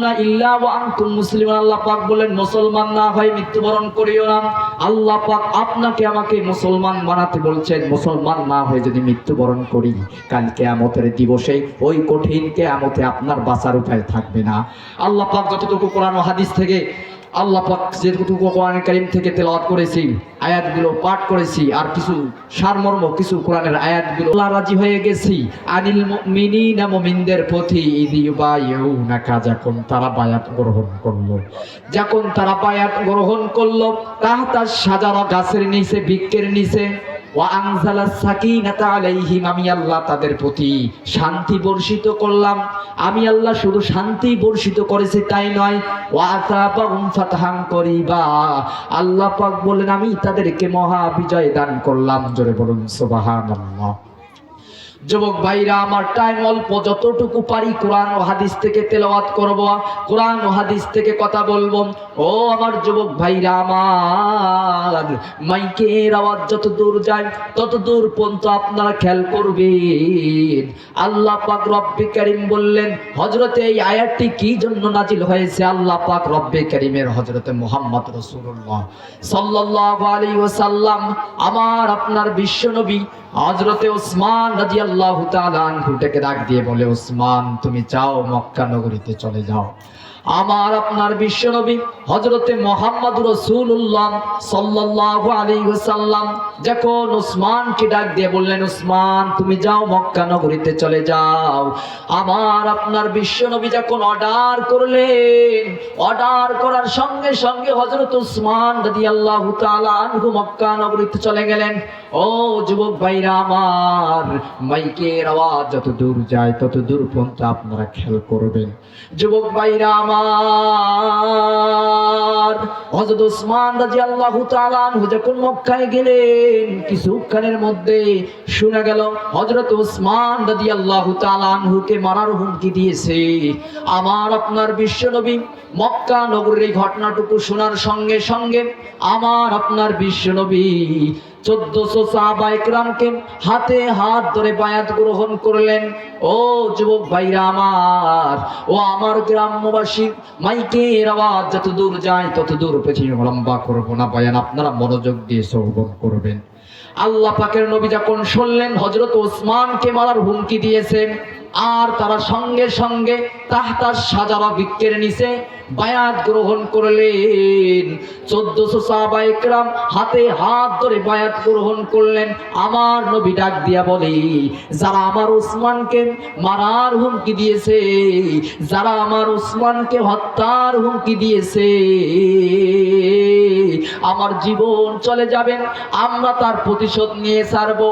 তামুতুন্না ইল্লা আল্লাহ পাক বলেন মুসলমান না হয় মৃত্যুবরণ করিও না। আল্লাহ পাক আপনাকে আমাকে মুসলমান বানাতে বলছেন, মুসলমান না হয়ে যদি মৃত্যুবরণ করি, কাল কেয়ামতের দিবসে ওই কঠিন কেয়ামতে আপনার বাঁচার উপায় থাকবে না। আল্লাহ পাক যতটুকু কোরআন হাদিস থেকে আল্লাহ পাক যেটুকু কোরআন কারিম থেকে তেলাওয়াত করেছি আয়াতগুলো পাঠ করেছি, আর কিছু সারমর্ম, কিছু কোরআনের আয়াতগুলো আল্লাহ রাজি হয়ে গেছি। আনিল মুমিনিনা মুমিনদের প্রতি নাকা যখন তারা বায়াত গ্রহণ করল। যখন তারা বায়াত গ্রহণ করল তাহতা সাজারা গাছের নিচে, বৃক্ষের নিচে আমি আল্লাহ তাদের প্রতি শান্তি বর্ষিত করলাম। আমি আল্লাহ শুধু শান্তি বর্ষিত করেছি তাই নয় আল্লাহ পাক বলেন আমি তাদেরকে মহা বিজয় দান করলাম। জোরে বলুন, সুবহানাল্লাহ। যুবক ভাইরা, আমার টাইম অল্প, যতটুকু পারি কোরআন হাদিস থেকে তেলাওয়াত করব। কোরআন হাদিস থেকে কথা বলব। ও আমার যুবক ভাইরা, আমার মাইকের আওয়াজ যত দূর যায়, তত দূর পর্যন্ত আপনারা খেয়াল করবেন। আল্লাহ পাক রব্বে করিম বললেন হজরতে এই আয়াতটি কি জন্য নাজিল হয়েছে? আল্লাহ পাক রব্বে করিমের হজরতে মোহাম্মদ রসুল্লাহ সাল্লাল্লাহু আলাইহি ওয়াসাল্লাম, আমার আপনার বিশ্বনবী হজরতে ওসমান রাদিয়াল্লাহু তাআলা আনহুটাকে ডাক দিয়ে বলে, ওসমান, তুমি যাও মক্কা নগরীতে চলে যাও। আমার আপনার বিশ্বনবী হজরতে মোহাম্মদ রসুল্লাম সাল্লাহ আলী সাল্লাম যখন উসমানকে ডাক দিয়ে বললেন, উসমান, তুমি যাও মক্কা নগরীতে চলে যাও। আমার আপনার বিশ্বনবী যখন অর্ডার করলেন অর্ডার করার সঙ্গে সঙ্গে হজরত ওসমান রাদিয়াল্লাহু তাআলা আনহু মক্কা নগরীতে চলে গেলেন। ও যুবক ভাইরা আমার, মাইকের আওয়াজ যত দূর যায়, তত দূর পর্যন্ত আপনারা খেয়াল করবেন। যুবক ভাইরা আমার রাদিয়াল্লাহু তাআলা আনহু যখন মক্কায় গেলেন, কিছুক্ষণের মধ্যে শোনা গেল তাআলা আনহুকে মারার হুমকি দিয়েছে। আমার আপনার বিশ্বনবী মক্কা নগরের এই ঘটনাটুকু শোনার সঙ্গে সঙ্গে আমার আপনার বিশ্বনবী চোদ্দশো সাহাবা একরামকে হাতে হাত ধরে বায়াত গ্রহণ করলেন। ও যুবক ভাইরা আমার, ও আমার গ্রামবাসী, মাইকের আওয়াজ যত দূর যায় তত দূর পেছনে লম্বা করব না বায়ান, আপনারা মনোযোগ দিয়ে শ্রবণ করবেন। আল্লাহ পাকের নবী যখন শুনলেন হজরত ওসমানকে মারার হুমকি দিয়েছেন আর তারা সঙ্গে সঙ্গে তাহতার সাজাবা বৃক্ষের নিচে বায়াত গ্রহণ করলেন। চোদ্দশো সাহাবা একরাম হাতে হাত ধরে বায়াত গ্রহণ করলেন। আমার নবী ডাক দিয়া বলে, যারা আমার উসমানকে মারার হুমকি দিয়েছে, যারা আমার ওসমানকে হত্যার হুমকি দিয়েছে, আমার জীবন চলে যাবেন, আমরা তার প্রতিশোধ নিয়ে ছাড়বো।